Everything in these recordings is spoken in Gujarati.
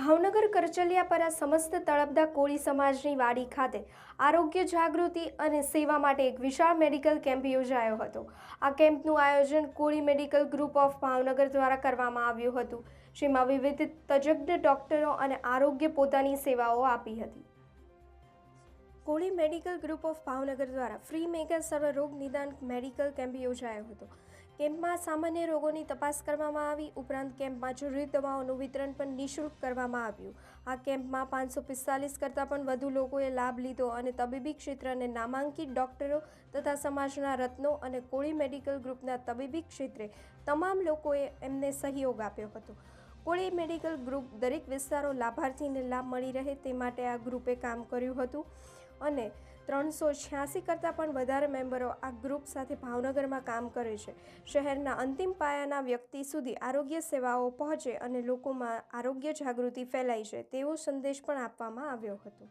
ભાવનગર કરચલિયાપરા સમસ્ત તળપદા કોળી સમાજની વાડી ખાતે આરોગ્ય જાગૃતિ અને સેવા માટે એક વિશાળ મેડિકલ કેમ્પ યોજાયો હતો. આ કેમ્પનું આયોજન Koli medical group of Bhavnagar દ્વારા કરવામાં આવ્યું હતું, જેમાં વિવિધ તજજ્ઞ ડોક્ટરો અને આરોગ્ય પોતાની સેવાઓ આપી હતી. Koli medical group of Bhavnagar દ્વારા ફ્રી મેગા સર્વરોગ નિદાન મેડિકલ કેમ્પ યોજાયો હતો. કેમ્પમાં સામાન્ય રોગોની તપાસ કરવામાં આવી. ઉપરાંત કેમ્પમાં જરૂરી દવાઓનું વિતરણ પણ નિઃશુલ્ક કરવામાં આવ્યું. આ કેમ્પમાં પાંચસો પિસ્તાલીસ કરતાં પણ વધુ લોકોએ લાભ લીધો અને તબીબી ક્ષેત્રને નામાંકિત ડોક્ટરો તથા સમાજના રત્નો અને કોળી મેડિકલ ગ્રુપના તબીબી ક્ષેત્રે તમામ લોકોએ એમને સહયોગ આપ્યો હતો. કોળી મેડિકલ ગ્રુપ દરેક વિસ્તારો લાભાર્થીને લાભ મળી રહે તે માટે આ ગ્રુપે કામ કર્યું હતું. અને ત્રણસો છ્યાસી કરતાં પણ વધારે મેમ્બરો આ ગ્રુપ સાથે ભાવનગરમાં કામ કરે છે. શહેરના અંતિમ પાયાના વ્યક્તિ સુધી આરોગ્ય સેવાઓ પહોંચે અને લોકોમાં આરોગ્ય જાગૃતિ ફેલાય છે તેવો સંદેશ પણ આપવામાં આવ્યો હતો.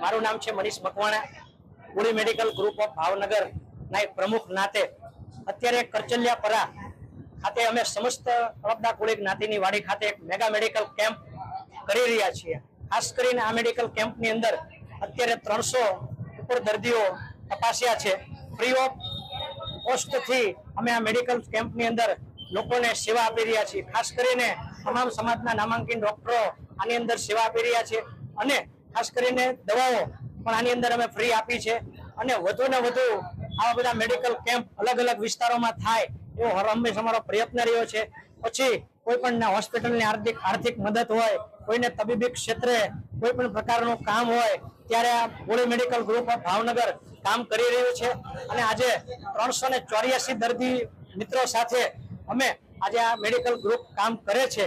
મારું નામ છે મનીષ મકવાણા. પુરી મેડિકલ ગ્રુપ ઓફ ભાવનગર ના એક પ્રમુખ નાતે અત્યારે કરચલિયાપરા ખાતે અમે સમસ્ત તળપદા કોળી જ્ઞાતિની વાડી ખાતે એક મેગા મેડિકલ કેમ્પ કરી રહ્યા છીએ. ખાસ કરીને આ મેડિકલ કેમ્પની અંદર અત્યારે ત્રણસો ઉપર દર્દીઓ તપાસ્યા છે. ફ્રી ઓફ કોસ્ટથી અમે આ મેડિકલ કેમ્પની અંદર લોકોને સેવા આપી રહ્યા છીએ. ખાસ કરીને તમામ સમાજના નામાંકિત ડોક્ટરો આની અંદર સેવા આપી રહ્યા છે અને ખાસ કરીને દવાઓ પણ આની અંદર અમે ફ્રી આપી છે અને વધુ ને વધુ આવા બધા મેડિકલ કેમ્પ અલગ અલગ વિસ્તારોમાં થાય એવો હર હંમેશ અમારો પ્રયત્ન રહ્યો છે. પછી કોઈ પણ હોસ્પિટલની આર્થિક આર્થિક મદદ હોય, કોઈને તબીબી ક્ષેત્રે કોઈ પણ પ્રકારનું કામ હોય, ત્યારે આ પોળી મેડિકલ ગ્રુપ ઓફ ભાવનગર કામ કરી રહ્યું છે. અને આજે ત્રણસો ને ચોર્યાસી દર્દી મિત્રો સાથે અમે આજે આ મેડિકલ ગ્રુપ કામ કરે છે.